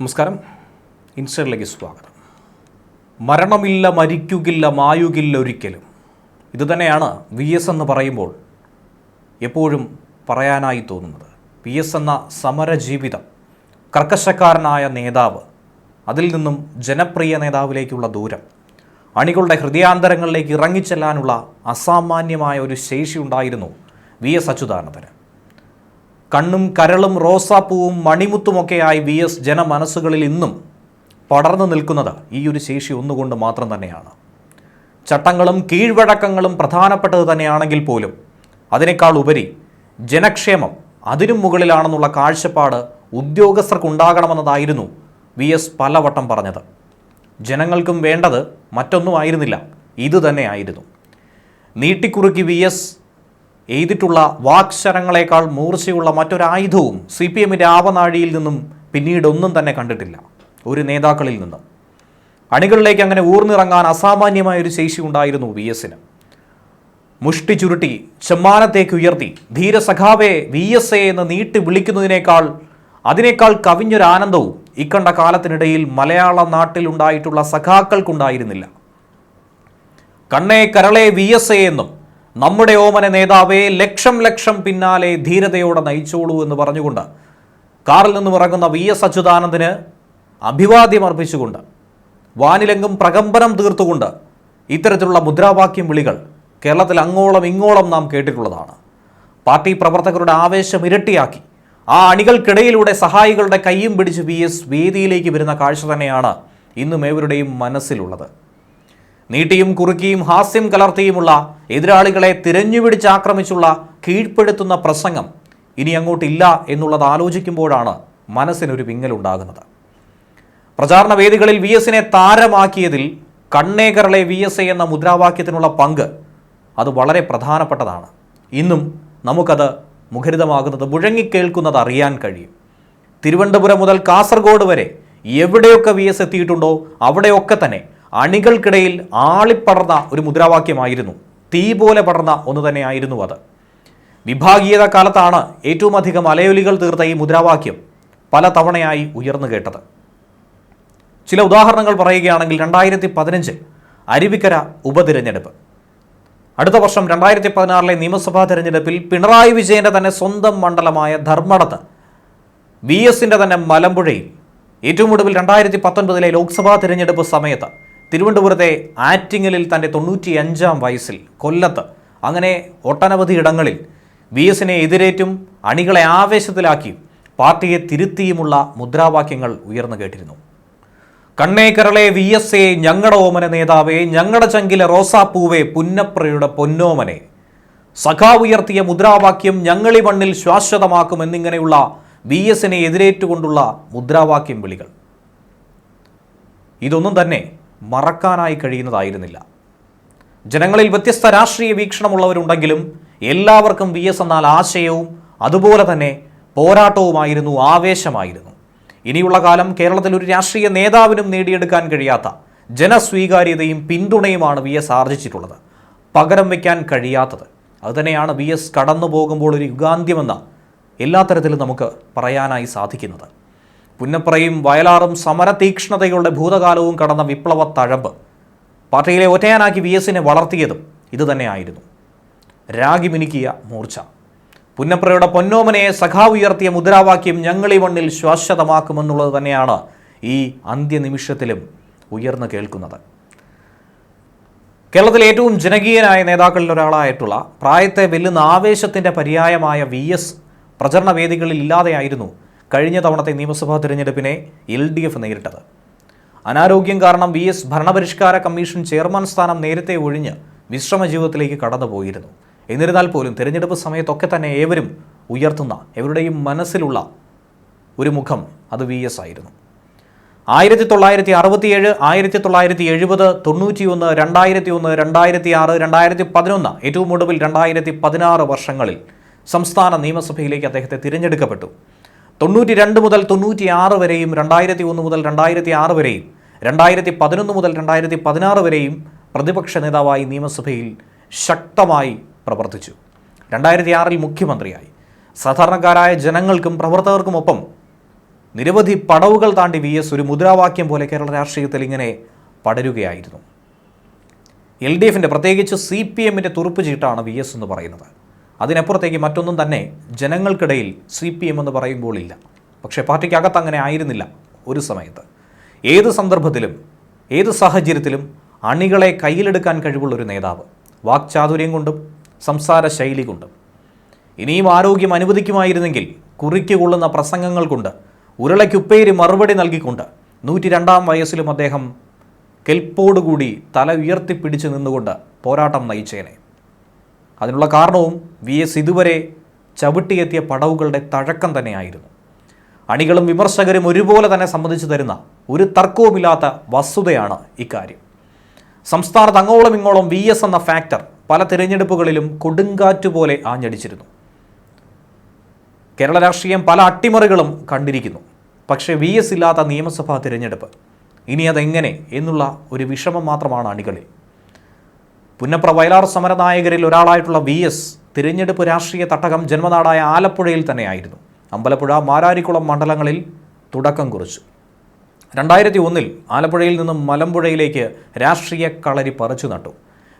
നമസ്കാരം. ഇൻസ്റ്ററിലേക്ക് സ്വാഗതം. മരണമില്ല മരിക്കുകില്ല മായുകില്ല ഒരിക്കലും. ഇതുതന്നെയാണ് വി എസ് എന്ന് പറയുമ്പോൾ എപ്പോഴും പറയാനായി തോന്നുന്നത്. വി എസ് എന്ന സമരജീവിതം. കർക്കശക്കാരനായ നേതാവ് അതിൽ നിന്നും ജനപ്രിയ നേതാവിലേക്കുള്ള ദൂരം. അണികളുടെ ഹൃദയാന്തരങ്ങളിലേക്ക് ഇറങ്ങിച്ചെല്ലാനുള്ള അസാമാന്യമായ ഒരു ശേഷി ഉണ്ടായിരുന്നു വി എസ് അച്യുതാനന്ദന്. കണ്ണും കരളും റോസാപ്പൂവും മണിമുത്തുമൊക്കെയായി വി എസ് ജനമനസ്സുകളിൽ ഇന്നും പടർന്നു നിൽക്കുന്നത് ഈ ഒരു ശേഷി ഒന്നുകൊണ്ട് മാത്രം തന്നെയാണ്. ചട്ടങ്ങളും കീഴ്വഴക്കങ്ങളും പ്രധാനപ്പെട്ടത് തന്നെയാണെങ്കിൽ പോലും അതിനേക്കാൾ ഉപരി ജനക്ഷേമം അതിനും മുകളിലാണെന്നുള്ള കാഴ്ചപ്പാട് ഉദ്യോഗസ്ഥർക്കുണ്ടാകണമെന്നതായിരുന്നു വി എസ് പലവട്ടം പറഞ്ഞത്. ജനങ്ങൾക്കും വേണ്ടത് മറ്റൊന്നും ആയിരുന്നില്ല ഇത് തന്നെയായിരുന്നു നീട്ടിക്കുറുക്കി വി എസ് എഴുതിയിട്ടുള്ള വാക്ശരങ്ങളെക്കാൾ മൂർച്ചയുള്ള മറ്റൊരായുധവും സി പി എമ്മിന്റെ ആവനാഴിയിൽ നിന്നും പിന്നീടൊന്നും തന്നെ കണ്ടിട്ടില്ല. ഒരു നേതാക്കളിൽ നിന്നും. അണികളിലേക്ക് അങ്ങനെ ഊർന്നിറങ്ങാൻ അസാമാന്യമായ ഒരു ശേഷി ഉണ്ടായിരുന്നു വി എസിന് മുഷ്ടി ചുരുട്ടി ചെമ്മാനത്തേക്ക് ഉയർത്തി ധീരസഖാവെ വി എസ് എ എന്ന് നീട്ടി വിളിക്കുന്നതിനേക്കാൾ അതിനേക്കാൾ കവിഞ്ഞൊരു ആനന്ദവും ഇക്കണ്ട കാലത്തിനിടയിൽ മലയാള നാട്ടിലുണ്ടായിട്ടുള്ള സഖാക്കൾക്കുണ്ടായിരുന്നില്ല. കണ്ണേ കരളെ വി എസ് എ എന്നും നമ്മുടെ ഓമന നേതാവെ ലക്ഷം ലക്ഷം പിന്നാലെ ധീരതയോടെ നയിച്ചോളൂ എന്ന് പറഞ്ഞുകൊണ്ട് കാറിൽ നിന്നും ഇറങ്ങുന്ന വി എസ് അച്യുതാനന്ദന് അഭിവാദ്യം അർപ്പിച്ചുകൊണ്ട് വാനിലെങ്കും പ്രകമ്പനം തീർത്തുകൊണ്ട് ഇത്തരത്തിലുള്ള മുദ്രാവാക്യം വിളികൾ കേരളത്തിൽ അങ്ങോളം ഇങ്ങോളം നാം കേട്ടിട്ടുള്ളതാണ്. പാർട്ടി പ്രവർത്തകരുടെ ആവേശം ഇരട്ടിയാക്കി. ആ അണികൾക്കിടയിലൂടെ സഹായികളുടെ കൈയും പിടിച്ച് വി എസ് വേദിയിലേക്ക് വരുന്ന കാഴ്ച തന്നെയാണ് ഇന്നും ഏവരുടെയും മനസ്സിലുള്ളത്. നീട്ടിയും കുറുക്കിയും ഹാസ്യം കലർത്തിയുമുള്ള എതിരാളികളെ തിരഞ്ഞുപിടിച്ച് ആക്രമിച്ചുള്ള കീഴ്പ്പെടുത്തുന്ന പ്രസംഗം ഇനി അങ്ങോട്ടില്ല എന്നുള്ളത് ആലോചിക്കുമ്പോഴാണ് മനസ്സിനൊരു വിങ്ങലുണ്ടാകുന്നത് പ്രചാരണ വേദികളിൽ വി എസിനെ താരമാക്കിയതിൽ കണ്ണേകരളെ വി എസ് എ എന്ന മുദ്രാവാക്യത്തിനുള്ള പങ്ക് അത് വളരെ പ്രധാനപ്പെട്ടതാണ്. ഇന്നും നമുക്കത് മുഖരിതമാകുന്നത് മുഴങ്ങിക്കേൾക്കുന്നത് അറിയാൻ കഴിയും. തിരുവനന്തപുരം മുതൽ കാസർഗോഡ് വരെ എവിടെയൊക്കെ വി എസ് എത്തിയിട്ടുണ്ടോ അവിടെയൊക്കെ തന്നെ അണികൾക്കിടയിൽ ആളിപ്പടർന്ന ഒരു മുദ്രാവാക്യമായിരുന്നു. തീ പോലെ പടർന്ന ഒന്ന് തന്നെയായിരുന്നു അത്. വിഭാഗീയത കാലത്താണ് ഏറ്റവും അധികം അലയൊലികൾ തീർത്ത ഈ മുദ്രാവാക്യം പല തവണയായി ഉയർന്നു കേട്ടത്. ചില ഉദാഹരണങ്ങൾ പറയുകയാണെങ്കിൽ രണ്ടായിരത്തി പതിനഞ്ചിൽ അരുവിക്കര ഉപതിരഞ്ഞെടുപ്പ്. അടുത്ത വർഷം രണ്ടായിരത്തി പതിനാറിലെ നിയമസഭാ തെരഞ്ഞെടുപ്പിൽ പിണറായി വിജയന്റെ തന്നെ സ്വന്തം മണ്ഡലമായ ധർമ്മടത്ത് വി എസിന്റെ തന്നെ മലമ്പുഴയിൽ ഏറ്റവും ഒടുവിൽ രണ്ടായിരത്തി പത്തൊൻപതിലെ ലോക്സഭാ തിരഞ്ഞെടുപ്പ് സമയത്ത് തിരുവനന്തപുരത്തെ ആറ്റിങ്ങലിൽ തന്റെ തൊണ്ണൂറ്റി അഞ്ചാം വയസ്സിൽ കൊല്ലത്ത് അങ്ങനെ ഒട്ടനവധി ഇടങ്ങളിൽ വി എസിനെ എതിരേറ്റും അണികളെ ആവേശത്തിലാക്കി പാർട്ടിയെ തിരുത്തിയുമുള്ള മുദ്രാവാക്യങ്ങൾ ഉയർന്നു കേട്ടിരുന്നു. കണ്ണേക്കരളെ വി എസ് എ ഞങ്ങളുടെ ഓമന നേതാവേ ഞങ്ങളുടെ ചങ്കിലെ റോസാപ്പൂവേ പുന്നപ്രയുടെ പൊന്നോമനെ. സഖാ ഉയർത്തിയ മുദ്രാവാക്യം ഞങ്ങളി മണ്ണിൽ ശാശ്വതമാക്കും എന്നിങ്ങനെയുള്ള വി എസിനെ എതിരേറ്റുകൊണ്ടുള്ള മുദ്രാവാക്യം വിളികൾ. ഇതൊന്നും തന്നെ മറക്കാനായി കഴിയുന്നതായിരുന്നില്ല. ജനങ്ങളിൽ വ്യത്യസ്ത രാഷ്ട്രീയ വീക്ഷണമുള്ളവരുണ്ടെങ്കിലും എല്ലാവർക്കും വി എസ് എന്നാൽ ആശയവും അതുപോലെ തന്നെ പോരാട്ടവുമായിരുന്നു ആവേശമായിരുന്നു. ഇനിയുള്ള കാലം കേരളത്തിൽ ഒരു രാഷ്ട്രീയ നേതാവിനും നേടിയെടുക്കാൻ കഴിയാത്ത ജനസ്വീകാര്യതയും പിന്തുണയുമാണ് വി എസ് ആർജിച്ചിട്ടുള്ളത്. പകരം വയ്ക്കാൻ കഴിയാത്തത്. അതുതന്നെയാണ് വി എസ് കടന്നു പോകുമ്പോൾ ഒരു യുഗാന്ത്യമെന്ന എല്ലാ തരത്തിലും നമുക്ക് പറയാനായി സാധിക്കുന്നത്. പുന്നപ്രയും വയലാറും സമരതീക്ഷ്ണതയുടെ ഭൂതകാലവും കടന്ന വിപ്ലവ തഴമ്പ്. പാർട്ടിയിലെ ഒറ്റയാനാക്കി വി എസിനെ വളർത്തിയതും ഇതുതന്നെയായിരുന്നു. രാഗി മിനുക്കിയ മൂർച്ച. പുന്നപ്രയുടെ പൊന്നോമനയെ സഖാവ് ഉയർത്തിയ മുദ്രാവാക്യം ഞങ്ങളി മണ്ണിൽ ശാശ്വതമാക്കുമെന്നുള്ളത് തന്നെയാണ് ഈ അന്ത്യനിമിഷത്തിലും ഉയർന്നു കേൾക്കുന്നത്. കേരളത്തിലെ ഏറ്റവും ജനകീയനായ നേതാക്കളിൽ ഒരാളായിട്ടുള്ള പ്രായത്തെ വെല്ലുന്ന ആവേശത്തിന്റെ പര്യായമായ വി എസ് പ്രചരണ വേദികളിൽ ഇല്ലാതെയായിരുന്നു കഴിഞ്ഞ തവണത്തെ നിയമസഭാ തിരഞ്ഞെടുപ്പിനെ എൽ ഡി എഫ് നേരിട്ടത്. അനാരോഗ്യം കാരണം വി എസ് ഭരണപരിഷ്കാര കമ്മീഷൻ ചെയർമാൻ സ്ഥാനം നേരത്തെ ഒഴിഞ്ഞ് വിശ്രമ ജീവിതത്തിലേക്ക് കടന്നുപോയിരുന്നു. എന്നിരുന്നാൽ പോലും തിരഞ്ഞെടുപ്പ് സമയത്തൊക്കെ തന്നെ ഏവരും ഉയർത്തുന്ന എവരുടെയും മനസ്സിലുള്ള ഒരു മുഖം അത് വി എസ് ആയിരുന്നു. ആയിരത്തി തൊള്ളായിരത്തി അറുപത്തിയേഴ് ആയിരത്തി തൊള്ളായിരത്തി എഴുപത് തൊണ്ണൂറ്റി ഒന്ന് രണ്ടായിരത്തി ഒന്ന് രണ്ടായിരത്തി ആറ് രണ്ടായിരത്തി പതിനൊന്ന് ഏറ്റവും ഒടുവിൽ രണ്ടായിരത്തി പതിനാറ് വർഷങ്ങളിൽ സംസ്ഥാന നിയമസഭയിലേക്ക് അദ്ദേഹത്തെ തിരഞ്ഞെടുക്കപ്പെട്ടു. തൊണ്ണൂറ്റി രണ്ട് മുതൽ തൊണ്ണൂറ്റി ആറ് വരെയും രണ്ടായിരത്തി ഒന്ന് മുതൽ രണ്ടായിരത്തി ആറ് വരെയും രണ്ടായിരത്തി പതിനൊന്ന് മുതൽ രണ്ടായിരത്തി പതിനാറ് വരെയും പ്രതിപക്ഷ നേതാവായി നിയമസഭയിൽ ശക്തമായി പ്രവർത്തിച്ചു. രണ്ടായിരത്തി ആറിൽ മുഖ്യമന്ത്രിയായി. സാധാരണക്കാരായ ജനങ്ങൾക്കും പ്രവർത്തകർക്കുമൊപ്പം നിരവധി പടവുകൾ താണ്ടി വി എസ് ഒരു മുദ്രാവാക്യം പോലെ കേരള രാഷ്ട്രീയത്തിൽ ഇങ്ങനെ പടരുകയായിരുന്നു. എൽ ഡി എഫിന്റെ പ്രത്യേകിച്ച് സി പി എമ്മിന്റെ തുറുപ്പ് ചീട്ടാണ് വി എസ് എന്ന് പറയുന്നത്. അതിനപ്പുറത്തേക്ക് മറ്റൊന്നും തന്നെ ജനങ്ങൾക്കിടയിൽ സി പി എം എന്ന് പറയുമ്പോൾ ഇല്ല. പക്ഷേ പാർട്ടിക്കകത്ത് അങ്ങനെ ആയിരുന്നില്ല ഒരു സമയത്ത്. ഏത് സന്ദർഭത്തിലും ഏത് സാഹചര്യത്തിലും അണികളെ കയ്യിലെടുക്കാൻ കഴിവുള്ള ഒരു നേതാവ്. വാക്ചാതുര്യം കൊണ്ടും സംസാര ശൈലി കൊണ്ടും. ഇനിയും ആരോഗ്യം അനുവദിക്കുമായിരുന്നെങ്കിൽ കുറിക്ക് കൊള്ളുന്ന പ്രസംഗങ്ങൾ കൊണ്ട് ഉരുളയ്ക്കുപ്പേരി മറുപടി നൽകിക്കൊണ്ട് നൂറ്റി രണ്ടാം വയസ്സിലും അദ്ദേഹം കെൽപ്പോടുകൂടി തല ഉയർത്തിപ്പിടിച്ച് നിന്നുകൊണ്ട് പോരാട്ടം നയിച്ചേനെ. അതിനുള്ള കാരണവും വി എസ് ഇതുവരെ ചവിട്ടിയെത്തിയ പടവുകളുടെ തഴക്കം തന്നെയായിരുന്നു. അണികളും വിമർശകരും ഒരുപോലെ തന്നെ സമ്മതിച്ചു തരുന്ന ഒരു തർക്കവുമില്ലാത്ത വസ്തുതയാണ് ഇക്കാര്യം. സംസ്ഥാനത്ത് അങ്ങോളം ഇങ്ങോളം വി എസ് എന്ന ഫാക്ടർ പല തിരഞ്ഞെടുപ്പുകളിലും കൊടുങ്കാറ്റുപോലെ ആഞ്ഞടിച്ചിരുന്നു. കേരള രാഷ്ട്രീയം പല അട്ടിമറികളും കണ്ടിരിക്കുന്നു. പക്ഷേ വി എസ് ഇല്ലാത്ത നിയമസഭാ തിരഞ്ഞെടുപ്പ് ഇനി അതെങ്ങനെ എന്നുള്ള ഒരു വിഷമം മാത്രമാണ് അണികളിൽ. പുന്നപ്ര വയലാർ സമരനായകരിൽ ഒരാളായിട്ടുള്ള വി എസ് തിരഞ്ഞെടുപ്പ് രാഷ്ട്രീയ തട്ടകം ജന്മനാടായ ആലപ്പുഴയിൽ തന്നെയായിരുന്നു. അമ്പലപ്പുഴ മാരാരിക്കുളം മണ്ഡലങ്ങളിൽ തുടക്കം കുറിച്ചു. രണ്ടായിരത്തി ഒന്നിൽ ആലപ്പുഴയിൽ നിന്നും മലമ്പുഴയിലേക്ക് രാഷ്ട്രീയ കളരി പറിച്ചു നട്ടു.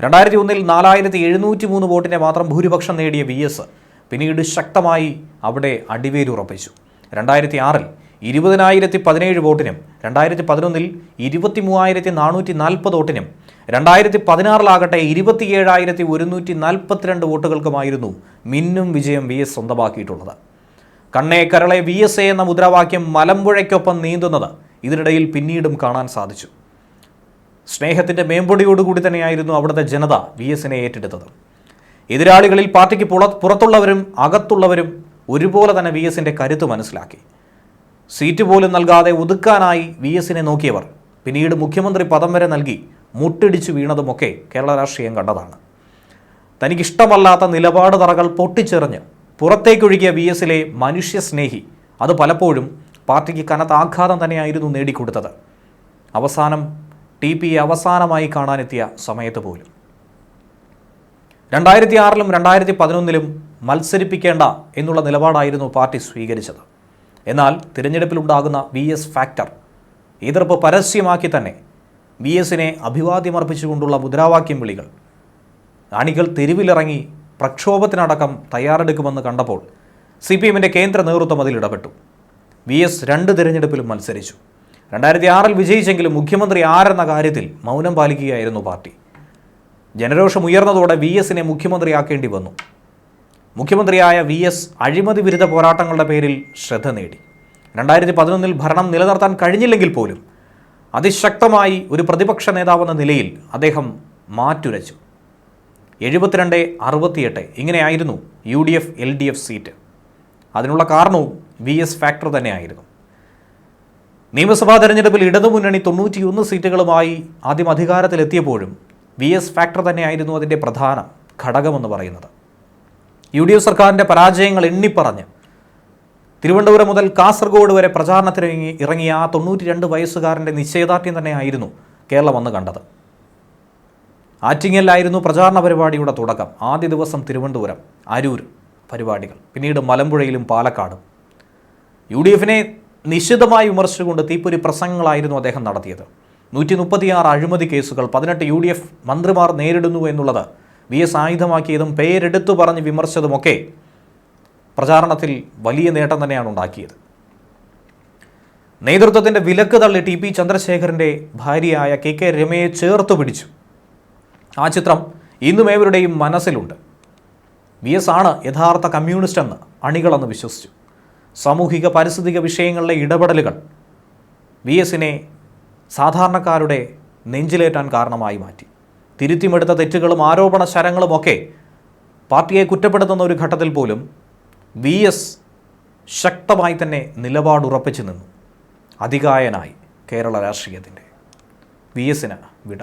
രണ്ടായിരത്തി ഒന്നിൽ നാലായിരത്തി എഴുന്നൂറ്റി മൂന്ന് വോട്ടിനെ മാത്രം ഭൂരിപക്ഷം നേടിയ വി എസ് പിന്നീട് ശക്തമായി അവിടെ അടിവേരുറപ്പിച്ചു. രണ്ടായിരത്തി ആറിൽ ഇരുപതിനായിരത്തി പതിനേഴ് വോട്ടിനും രണ്ടായിരത്തി പതിനൊന്നിൽ ഇരുപത്തി മൂവായിരത്തി നാനൂറ്റി നാൽപ്പത് വോട്ടിനും രണ്ടായിരത്തി പതിനാറിലാകട്ടെ ഇരുപത്തിയേഴായിരത്തി ഒരുന്നൂറ്റി നാൽപ്പത്തിരണ്ട് വോട്ടുകൾക്കുമായിരുന്നു മിന്നും വിജയം വി എസ് സ്വന്തമാക്കിയിട്ടുള്ളത്. കണ്ണേ കരളെ വി എസ് എ എന്ന മുദ്രാവാക്യം മലമ്പുഴയ്ക്കൊപ്പം നീന്തുന്നത് ഇതിനിടയിൽ പിന്നീടും കാണാൻ സാധിച്ചു. സ്നേഹത്തിന്റെ മേമ്പൊടിയോടുകൂടി തന്നെയായിരുന്നു അവിടുത്തെ ജനത വി എസിനെ ഏറ്റെടുത്തത്. എതിരാളികളിൽ പാർട്ടിക്ക് പുറ പുറത്തുള്ളവരും അകത്തുള്ളവരും ഒരുപോലെ തന്നെ വി എസിന്റെ കരുത്ത് മനസ്സിലാക്കി. സീറ്റ് പോലും നൽകാതെ ഒതുക്കാനായി വി എസിനെ നോക്കിയവർ. പിന്നീട് മുഖ്യമന്ത്രി പദം വരെ നൽകി മുട്ടിടിച്ചു വീണതുമൊക്കെ കേരള രാഷ്ട്രീയം കണ്ടതാണ്. തനിക്കിഷ്ടമല്ലാത്ത നിലപാട് തറകൾ പൊട്ടിച്ചെറിഞ്ഞ് പുറത്തേക്കൊഴുകിയ വി എസിലെ മനുഷ്യസ്നേഹി അത് പലപ്പോഴും പാർട്ടിക്ക് കനത്ത ആഘാതം തന്നെയായിരുന്നു നേടിക്കൊടുത്തത്. അവസാനം ടി പി അവസാനമായി കാണാനെത്തിയ സമയത്ത് പോലും. രണ്ടായിരത്തി ആറിലും രണ്ടായിരത്തി പതിനൊന്നിലും മത്സരിപ്പിക്കേണ്ട എന്നുള്ള നിലപാടായിരുന്നു പാർട്ടി സ്വീകരിച്ചത്. എന്നാൽ തിരഞ്ഞെടുപ്പിലുണ്ടാകുന്ന വി എസ് ഫാക്ടർ എതിർപ്പ് പരസ്യമാക്കി തന്നെ വി എസിനെ അഭിവാദ്യമർപ്പിച്ചുകൊണ്ടുള്ള മുദ്രാവാക്യം വിളികൾ. അണികൾ തെരുവിലിറങ്ങി പ്രക്ഷോഭത്തിനടക്കം തയ്യാറെടുക്കുമെന്ന് കണ്ടപ്പോൾ സി പി എമ്മിന്റെ കേന്ദ്ര നേതൃത്വം അതിൽ ഇടപെട്ടു. വി എസ് രണ്ട് തിരഞ്ഞെടുപ്പിലും മത്സരിച്ചു. രണ്ടായിരത്തി ആറിൽ വിജയിച്ചെങ്കിലും മുഖ്യമന്ത്രി ആരെന്ന കാര്യത്തിൽ മൗനം പാലിക്കുകയായിരുന്നു പാർട്ടി. ജനരോഷം ഉയർന്നതോടെ വി എസിനെ മുഖ്യമന്ത്രിയാക്കേണ്ടി വന്നു. മുഖ്യമന്ത്രിയായ വി എസ് അഴിമതി വിരുദ്ധ പോരാട്ടങ്ങളുടെ പേരിൽ ശ്രദ്ധ നേടി. രണ്ടായിരത്തി പതിനൊന്നിൽ ഭരണം നിലനിർത്താൻ കഴിഞ്ഞില്ലെങ്കിൽ പോലും അതിശക്തമായി ഒരു പ്രതിപക്ഷ നേതാവെന്ന നിലയിൽ അദ്ദേഹം മാറ്റുരച്ചു. എഴുപത്തിരണ്ട് അറുപത്തിയെട്ട് ഇങ്ങനെയായിരുന്നു U D F L D F seat. അതിനുള്ള കാരണവും വി എസ് ഫാക്ടർ തന്നെയായിരുന്നു. നിയമസഭാ തെരഞ്ഞെടുപ്പിൽ ഇടതുമുന്നണി തൊണ്ണൂറ്റിയൊന്ന് സീറ്റുകളുമായി ആദ്യം അധികാരത്തിലെത്തിയപ്പോഴും വി എസ് ഫാക്ടർ തന്നെയായിരുന്നു അതിന്റെ പ്രധാന ഘടകമെന്ന് പറയുന്നത്. യു ഡി എഫ് സർക്കാരിന്റെ പരാജയങ്ങൾ എണ്ണിപ്പറഞ്ഞ് തിരുവനന്തപുരം മുതൽ കാസർഗോഡ് വരെ പ്രചാരണത്തിനിറങ്ങി ഇറങ്ങിയ ആ തൊണ്ണൂറ്റി രണ്ട് വയസ്സുകാരന്റെ നിശ്ചയദാർഢ്യം തന്നെയായിരുന്നു കേരളം അന്ന് കണ്ടത്. ആറ്റിങ്ങലിലായിരുന്നു പ്രചാരണ പരിപാടിയുടെ തുടക്കം. ആദ്യ ദിവസം തിരുവനന്തപുരം അരൂർ പരിപാടികൾ. പിന്നീട് മലമ്പുഴയിലും പാലക്കാടും. യു ഡി എഫിനെ നിശിതമായി വിമർശിച്ചുകൊണ്ട് തീപ്പൊരി പ്രസംഗങ്ങളായിരുന്നു അദ്ദേഹം നടത്തിയത്. നൂറ്റി മുപ്പത്തിയാറ് അഴിമതി കേസുകൾ പതിനെട്ട് യു ഡി എഫ് മന്ത്രിമാർ നേരിടുന്നു എന്നുള്ളത് വി എസ് ആയുധമാക്കിയതും പേരെടുത്തു പറഞ്ഞ് വിമർശിച്ചതുമൊക്കെ പ്രചാരണത്തിൽ വലിയ നേട്ടം തന്നെയാണ് ഉണ്ടാക്കിയത്. നേതൃത്വത്തിന്റെ വിലക്ക് തള്ളി ടി പി ചന്ദ്രശേഖരന്റെ ഭാര്യയായ കെ കെ രമയെ ചേർത്തു പിടിച്ചു. ആ ചിത്രം ഇന്നും ഏവരുടെയും മനസ്സിലുണ്ട്. വി എസ് ആണ് യഥാർത്ഥ കമ്മ്യൂണിസ്റ്റ് എന്ന് അണികളെന്ന് വിശ്വസിച്ചു. സാമൂഹിക പാരിസ്ഥിതിക വിഷയങ്ങളിലെ ഇടപെടലുകൾ വി എസിനെ സാധാരണക്കാരുടെ നെഞ്ചിലേറ്റാൻ കാരണമായി മാറ്റി. തിരുത്തിമെടുത്ത തെറ്റുകളും ആരോപണ ശരങ്ങളുമൊക്കെ പാർട്ടിയെ കുറ്റപ്പെടുത്തുന്ന ഒരു ഘട്ടത്തിൽ പോലും വി എസ് ശക്തമായി തന്നെ നിലപാടുറപ്പിച്ചു നിന്നു. അധികായനായി കേരള രാഷ്ട്രീയത്തിന്റെ വി എസിന് വിട.